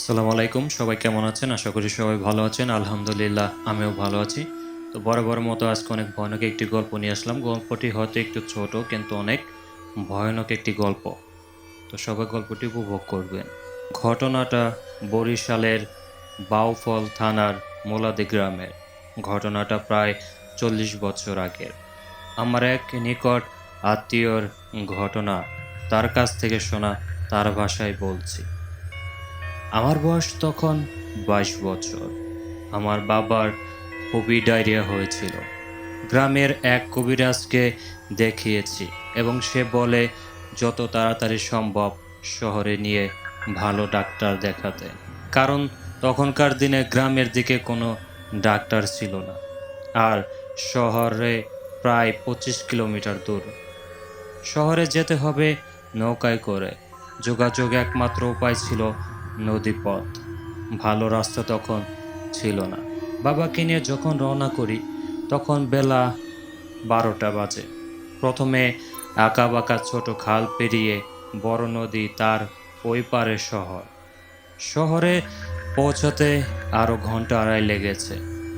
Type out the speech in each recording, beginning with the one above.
আসসালামু আলাইকুম। সবাই কেমন আছেন? আশা করি সবাই ভালো আছেন। আলহামদুলিল্লাহ, আমিও ভালো আছি। তো বরাবর মতো আজকে অনেক ভয়ানক একটি গল্প নিয়ে আসলাম। গল্পটি হয়তো একটু ছোট, কিন্তু অনেক ভয়ানক একটি গল্প। তো সবাই গল্পটি উপভোগ করবেন। ঘটনাটা বরিশালের বাউফল থানার মোলাদি গ্রামের। ঘটনাটা প্রায় চল্লিশ বছর আগের। আমার এক নিকট আত্মীয়র ঘটনা। তার কাছ থেকে শোনা, তার ভাষায় বলছি। আমার বয়স তখন বাইশ বছর। আমার বাবার কবি ডায়রিয়া হয়েছিল। গ্রামের এক কবিরাজকে দেখিয়েছি এবং সে বলে, যত তাড়াতাড়ি সম্ভব শহরে নিয়ে ভালো ডাক্তার দেখাতে। কারণ তখনকার দিনে গ্রামের দিকে কোনো ডাক্তার ছিল না। আর শহরে প্রায় পঁচিশ কিলোমিটার দূর। শহরে যেতে হবে নৌকায় করে। যোগাযোগ একমাত্র উপায় ছিল নদীপথ। ভালো রাস্তা তখন ছিল না। বাবাকে নিয়ে যখন রওনা করি, তখন বেলা বারোটা বাজে। প্রথমে আঁকা বাঁকা ছোট খাল পেরিয়ে বড় নদী তার ওই পারে শহর। শহরে পৌঁছতে আরও ঘণ্টা আড়াই লেগেছে।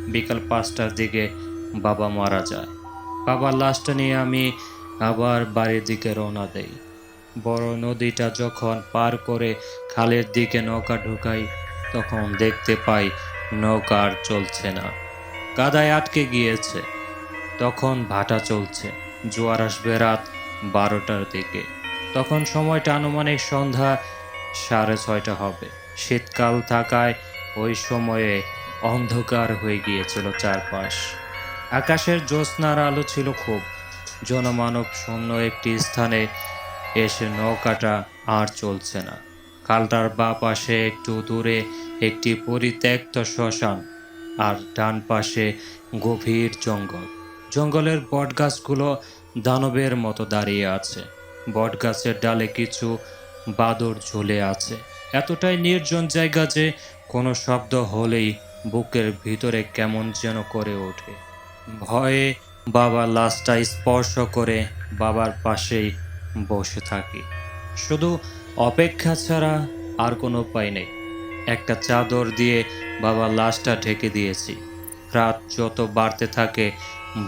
বিকাল পাঁচটার দিকে বাবা মারা যায়। বাবার লাশটা নিয়ে আমি আবার বাড়ির দিকে রওনা দেই। বড় নদীটা যখন পার করে খালের দিকে নৌকা ঢুকাই, তখন দেখতে পাই নৌকা আর চলছে না। কাদায় আটকে গিয়েছে। তখন ভাটা চলছে। জোয়ার আসবে রাত বারোটার দিকে। তখন সময়টা আনুমানিক সন্ধ্যা সাড়ে ছয়টা হবে। শীতকাল থাকায় ওই সময়ে অন্ধকার হয়ে গিয়েছিল চারপাশ। আকাশের জ্যোৎস্নার আলো ছিল খুব। জনমানব শূন্য একটি স্থানে এসে নৌকাটা আর চলছে না। খালটার বা পাশে একটু দূরে একটি পরিত্যক্ত শ্মশান আর ডান পাশে গভীর জঙ্গল। জঙ্গলের বটগাছগুলো দানবের মতো দাঁড়িয়ে আছে। বটগাছের ডালে কিছু বাদর ঝুলে আছে। এতটাই নির্জন জায়গা যে কোনো শব্দ হলেই বুকের ভিতরে কেমন যেন করে ওঠে। ভয়ে বাবা লাশটা স্পর্শ করে বাবার পাশেই বসে থাকি। শুধু অপেক্ষা ছাড়া আর কোনো উপায় নেই। একটা চাদর দিয়ে বাবার লাশটা ঢেকে দিয়েছি। রাত যত বাড়তে থাকে,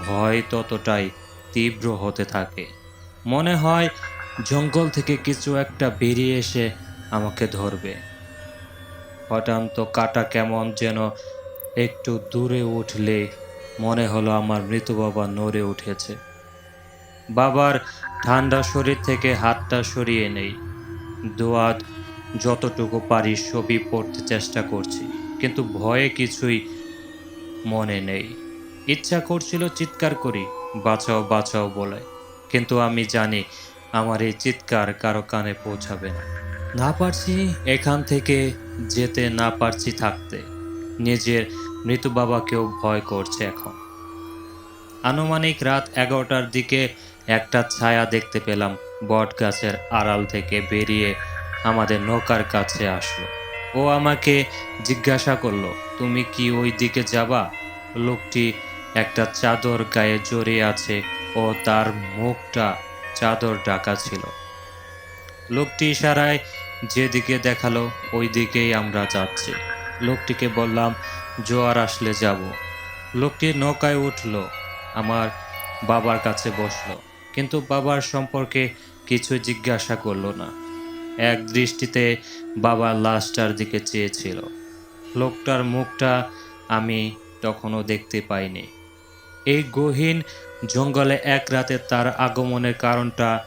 ভয় ততটাই তীব্র হতে থাকে। মনে হয় জঙ্গল থেকে কিছু একটা বেরিয়ে এসে আমাকে ধরবে। হঠাৎ কাটা কেমন যেন একটু দূরে উঠলে মনে হলো আমার মৃত বাবা নড়ে উঠেছে। বাবার ঠান্ডা শরীর থেকে হাতটা সরিয়ে নেই। দোয়াদ যতটুকু পারি ছবি পড়তে চেষ্টা করছি, কিন্তু ভয়ে কিছুই মনে নেই। ইচ্ছা করছিল চিৎকার করি, বাঁচাও বাঁচাও বলে, কিন্তু আমি জানি আমার এই চিৎকার কারও কানে পৌঁছাবে না। না পারছি এখান থেকে যেতে, না পারছি থাকতে। নিজের মৃত বাবাকেও ভয় করছে এখন। আনুমানিক রাত এগারোটার দিকে একটা ছায়া দেখতে পেলাম বট গাছের আড়াল থেকে বেরিয়ে আমাদের নৌকার কাছে আসলো। ও আমাকে জিজ্ঞাসা করল, তুমি কি ওই দিকে যাবা? লোকটি একটা চাদর গায়ে জড়িয়ে আছে ও তার মুখটা চাদর ঢাকা ছিল। লোকটি ইশারায় যেদিকে দেখাল ওই দিকেই আমরা যাচ্ছি। লোকটিকে বললাম, জোয়ার আসলে যাব। লোকটি নৌকায় উঠল, আমার বাবার কাছে বসল। কিন্তু বাবার সম্পর্কে কিছু জিজ্ঞাসা করল না। এক দৃষ্টিতে বাবার লাশটার দিকে চেয়েছিল। লোকটার মুখটা আমি তখনও দেখতে পাইনি। এই গহীন জঙ্গলে এক রাতে তার আগমনের কারণটা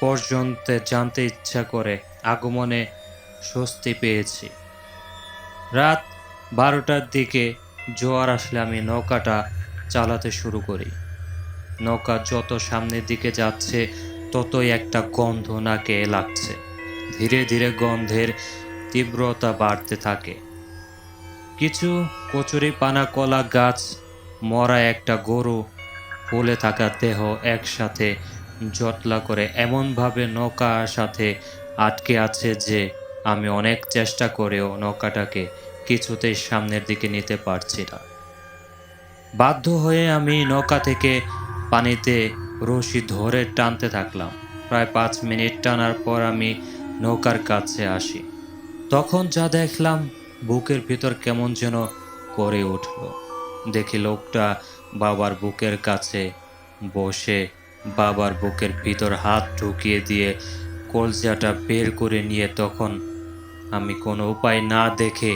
পর্যন্ত জানতে ইচ্ছা করে আগমনে স্বস্তি পেয়েছি। রাত বারোটার দিকে জোয়ার আসলে আমি নৌকাটা চালাতে শুরু করি। নৌকা যত সামনের দিকে যাচ্ছে, ততই একটা গন্ধ নাকে লাগছে। ধীরে ধীরে গন্ধের তীব্রতা বাড়তে থাকে। কিছু কচুরি পানা কলা গাছ, মরা একটা গরু, ফুলে থাকা দেহ একসাথে জটলা করে এমনভাবে নৌকার সাথে আটকে আছে যে, আমি অনেক চেষ্টা করেও নৌকাটাকে কিছুতেই সামনের দিকে নিতে পারছি না। বাধ্য হয়ে আমি নৌকা থেকে পানিতে রশি ধরে টানতে থাকলাম। প্রায় পাঁচ মিনিট টানার পর আমি নৌকার কাছে আসি। তখন যা দেখলাম, বুকের ভিতর কেমন যেন করে উঠল। দেখি লোকটা বাবার বুকের কাছে বসে বাবার বুকের ভিতর হাত ঢুকিয়ে দিয়ে কলজাটা বের করে নিয়ে তখন আমি কোনো উপায় না দেখে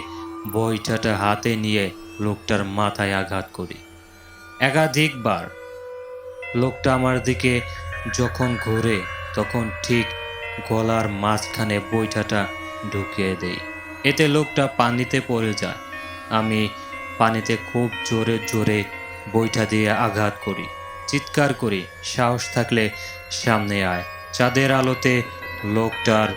বইটাটা হাতে নিয়ে লোকটার মাথায় আঘাত করি। একাধিকবার লোকটা আমার দিকে যখন ঘুরে, তখন ঠিক গলার মাঝখানে বৈঠাটা ঢুকিয়ে দেই এতে লোকটা পানিতে পড়ে যায়। আমি পানিতে খুব জোরে জোরে বইটা দিয়ে আঘাত করি, চিৎকার করি, সাহস থাকলে সামনে আয়। চাঁদের আলোতে লোকটার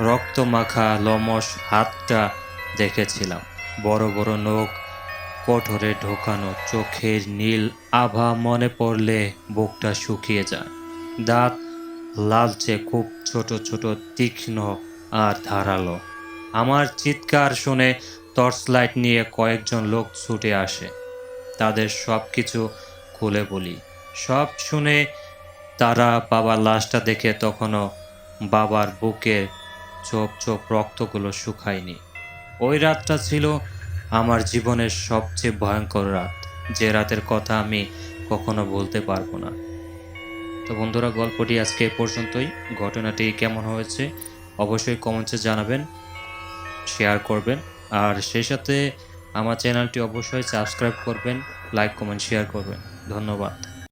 রক্তমাখা লমস হাতটা দেখেছিলাম। বড় বড় নখ কঠোরে ঢোকানো চোখের নীল আভা মনে পড়লে বুকটা শুকিয়ে যায়। দাঁত লালচে, খুব ছোট ছোট, তীক্ষ্ণ আর ধারালো। আমার চিৎকার শুনে টর্চ লাইট নিয়ে কয়েকজন লোক ছুটে আসে। তাদের সব কিছু খুলে বলি। সব শুনে তারা বাবার লাশটা দেখে তখনও বাবার বুকের চোপ চোপ রক্তগুলো শুকায়নি। ওই রাতটা ছিল আমার জীবনের সবচেয়ে ভয়ঙ্কর রাত। যে রাতের কথা আমি কখনো বলতে পারব না। তো বন্ধুরা, গল্পটি আজকে এ পর্যন্তই। ঘটনাটি কেমন হয়েছে অবশ্যই কমেন্টসে জানাবেন, শেয়ার করবেন। আর সেই সাথে আমার চ্যানেলটি অবশ্যই সাবস্ক্রাইব করবেন, লাইক, কমেন্ট, শেয়ার করবেন। ধন্যবাদ।